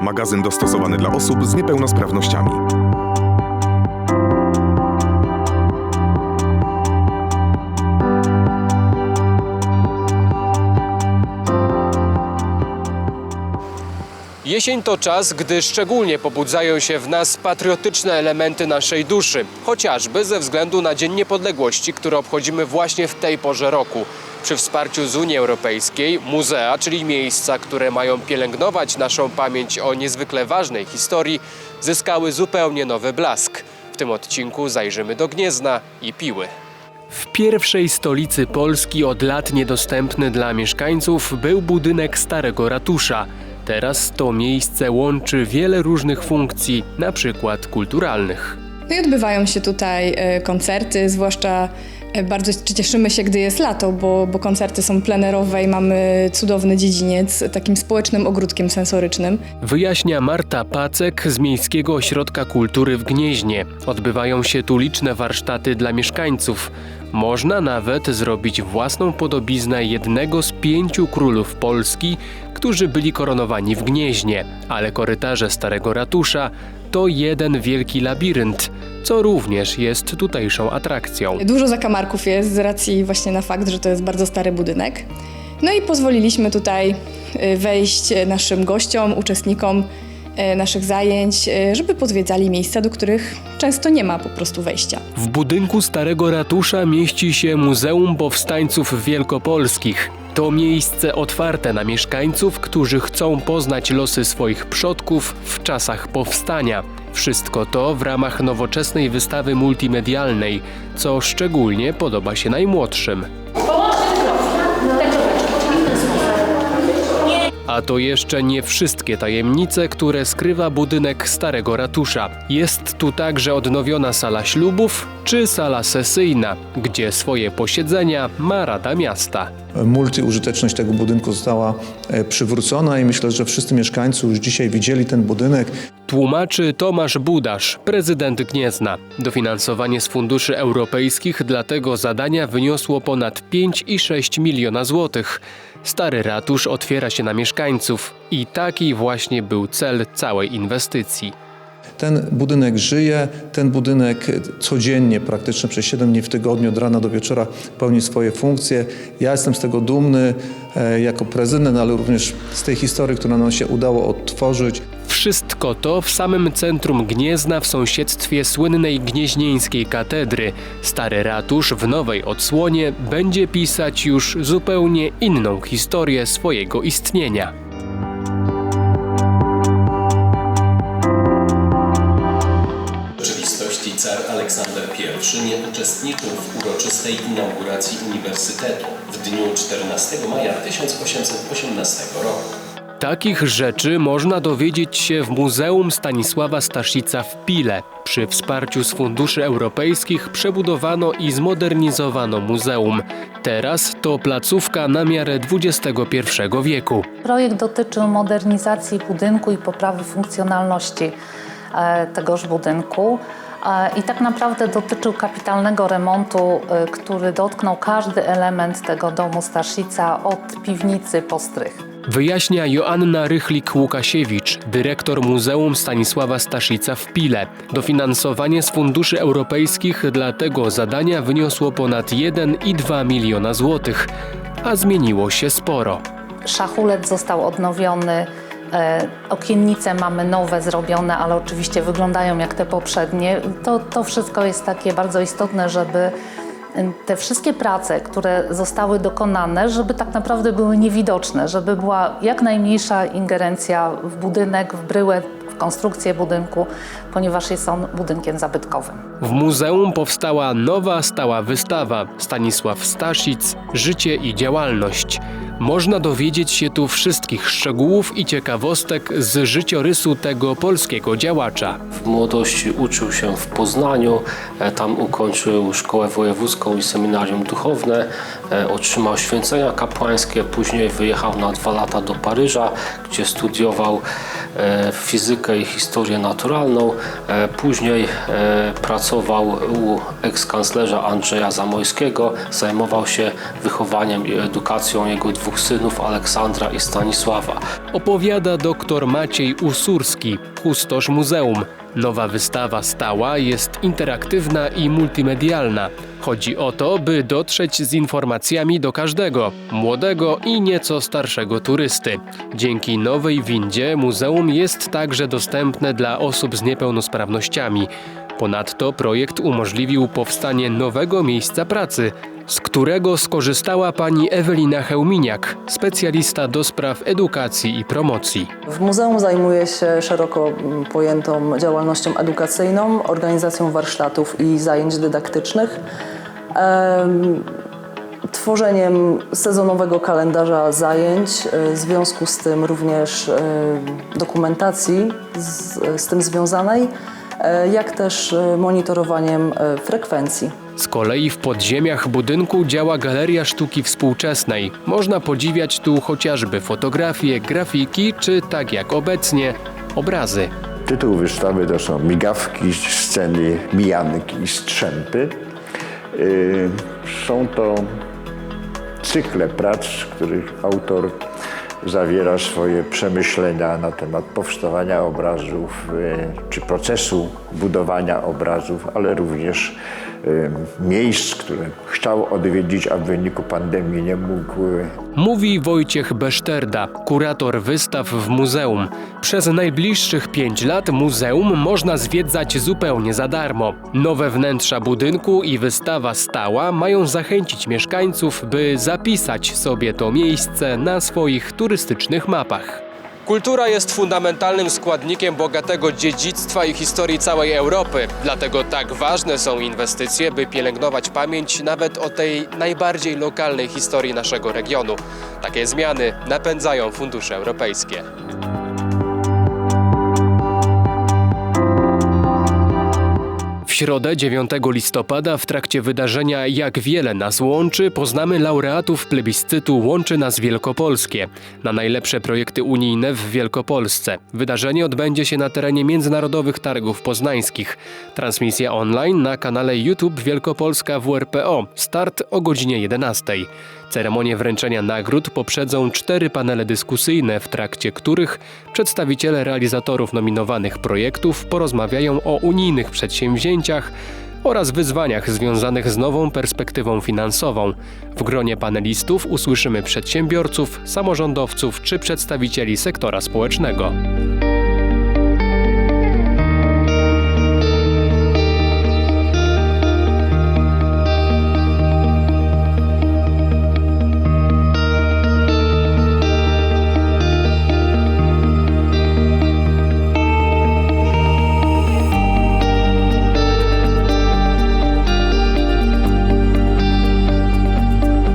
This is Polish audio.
Magazyn dostosowany dla osób z niepełnosprawnościami. Jesień to czas, gdy szczególnie pobudzają się w nas patriotyczne elementy naszej duszy, chociażby ze względu na Dzień Niepodległości, który obchodzimy właśnie w tej porze roku. Przy wsparciu z Unii Europejskiej muzea, czyli miejsca, które mają pielęgnować naszą pamięć o niezwykle ważnej historii, zyskały zupełnie nowy blask. W tym odcinku zajrzymy do Gniezna i Piły. W pierwszej stolicy Polski od lat niedostępny dla mieszkańców był budynek Starego Ratusza. Teraz to miejsce łączy wiele różnych funkcji, na przykład kulturalnych. No i odbywają się tutaj e, koncerty, zwłaszcza bardzo cieszymy się, gdy jest lato, bo, bo koncerty są plenerowe i mamy cudowny dziedziniec takim społecznym ogródkiem sensorycznym. Wyjaśnia Marta Pacek z Miejskiego Ośrodka Kultury w Gnieźnie. Odbywają się tu liczne warsztaty dla mieszkańców. Można nawet zrobić własną podobiznę jednego z pięciu królów Polski, którzy byli koronowani w Gnieźnie, ale korytarze Starego Ratusza to jeden wielki labirynt, co również jest tutejszą atrakcją. Dużo zakamarków jest z racji właśnie na fakt, że to jest bardzo stary budynek. No i pozwoliliśmy tutaj e, wejść e, naszym gościom, uczestnikom e, naszych zajęć, żeby podwiedzali miejsca, do których często nie ma po prostu wejścia. W budynku Starego Ratusza mieści się Muzeum Powstańców Wielkopolskich. To miejsce otwarte na mieszkańców, którzy chcą poznać losy swoich przodków w czasach powstania. Wszystko to w ramach nowoczesnej wystawy multimedialnej, co szczególnie podoba się najmłodszym. A to jeszcze nie wszystkie tajemnice, które skrywa budynek Starego Ratusza. Jest tu także odnowiona sala ślubów czy sala sesyjna, gdzie swoje posiedzenia ma Rada Miasta. Multiużyteczność tego budynku została e, przywrócona i myślę, że wszyscy mieszkańcy już dzisiaj widzieli ten budynek. Tłumaczy Tomasz Budasz, prezydent Gniezna. Dofinansowanie z funduszy europejskich dla tego zadania wyniosło ponad 5,6 miliona złotych. Stary ratusz otwiera się na mieszkańców i taki właśnie był cel całej inwestycji. Ten budynek żyje, ten budynek codziennie, praktycznie przez 7 dni w tygodniu, od rana do wieczora pełni swoje funkcje. Ja jestem z tego dumny e, jako prezydent, ale również z tej historii, która nam się udało odtworzyć. Wszystko to w samym centrum Gniezna w sąsiedztwie słynnej gnieźnieńskiej katedry. Stary ratusz w nowej odsłonie będzie pisać już zupełnie inną historię swojego istnienia. car Aleksander I nie uczestniczył w uroczystej inauguracji uniwersytetu w dniu 14 maja 1818 roku. Takich rzeczy można dowiedzieć się w Muzeum Stanisława Staszica w Pile. Przy wsparciu z funduszy europejskich przebudowano i zmodernizowano muzeum. Teraz to placówka na miarę XXI wieku. Projekt dotyczył modernizacji budynku i poprawy funkcjonalności e, tegoż budynku. E, I tak naprawdę dotyczył kapitalnego remontu, e, który dotknął każdy element tego domu Staszica, od piwnicy po strych. Wyjaśnia Joanna Rychlik-Łukasiewicz, dyrektor Muzeum Stanisława Staszica w Pile. Dofinansowanie z funduszy europejskich dla tego zadania wyniosło ponad 1,2 miliona złotych, a zmieniło się sporo. Szachulet został odnowiony, e, okiennice mamy nowe zrobione, ale oczywiście wyglądają jak te poprzednie. To, to wszystko jest takie bardzo istotne, żeby te wszystkie prace, które zostały dokonane, żeby tak naprawdę były niewidoczne, żeby była jak najmniejsza ingerencja w budynek, w bryłę, w konstrukcję budynku, ponieważ jest on budynkiem zabytkowym. W muzeum powstała nowa stała wystawa Stanisław Staszic Życie i działalność. Można dowiedzieć się tu wszystkich szczegółów i ciekawostek z życiorysu tego polskiego działacza. W młodości uczył się w Poznaniu, e, tam ukończył szkołę wojewódzką i seminarium duchowne, e, otrzymał święcenia kapłańskie, później wyjechał na dwa lata do Paryża, gdzie studiował e, fizykę i historię naturalną. Później pracował u ekskanclerza Andrzeja Zamojskiego. Zajmował się wychowaniem i edukacją jego dwóch synów Aleksandra i Stanisława. Opowiada dr Maciej Usurski, kustosz muzeum. Nowa wystawa stała jest interaktywna i multimedialna. Chodzi o to, by dotrzeć z informacjami do każdego, młodego i nieco starszego turysty. Dzięki nowej windzie muzeum jest także dostępne dla osób z niepełnosprawnościami. Ponadto projekt umożliwił powstanie nowego miejsca pracy, z którego skorzystała pani Ewelina Chełminiak, specjalista do spraw edukacji i promocji. W muzeum zajmuję się szeroko mm, pojętą działalnością edukacyjną, organizacją warsztatów i zajęć dydaktycznych, em, tworzeniem sezonowego kalendarza zajęć, e, w związku z tym również e, dokumentacji z, z tym związanej, jak też e, monitorowaniem e, frekwencji. Z kolei w podziemiach budynku działa Galeria Sztuki Współczesnej. Można podziwiać tu chociażby fotografie, grafiki czy tak jak obecnie obrazy. Tytuł wystawy to są migawki, sceny, mijanki i strzępy. Yy, Są to cykle prac, których autor zawiera swoje przemyślenia na temat powstawania obrazów, yy, czy procesu budowania obrazów, ale również miejsc, które chciał odwiedzić, a w wyniku pandemii nie mógł Mówi Wojciech Beszterda, kurator wystaw w muzeum. Przez najbliższych pięć lat muzeum można zwiedzać zupełnie za darmo. Nowe wnętrza budynku i wystawa stała mają zachęcić mieszkańców, by zapisać sobie to miejsce na swoich turystycznych mapach. Kultura jest fundamentalnym składnikiem bogatego dziedzictwa i historii całej Europy. Dlatego tak ważne są inwestycje, by pielęgnować pamięć nawet o tej najbardziej lokalnej historii naszego regionu. Takie zmiany napędzają fundusze europejskie. Środę 9 listopada w trakcie wydarzenia Jak wiele nas łączy poznamy laureatów plebiscytu Łączy nas Wielkopolskie na najlepsze projekty unijne w Wielkopolsce. Wydarzenie odbędzie się na terenie Międzynarodowych Targów Poznańskich. Transmisja online na kanale YouTube Wielkopolska WRPO. Start o godzinie 11. Ceremonię wręczenia nagród poprzedzą cztery panele dyskusyjne, w trakcie których przedstawiciele realizatorów nominowanych projektów porozmawiają o unijnych przedsięwzięciach oraz wyzwaniach związanych z nową perspektywą finansową. W gronie panelistów usłyszymy przedsiębiorców, samorządowców czy przedstawicieli sektora społecznego.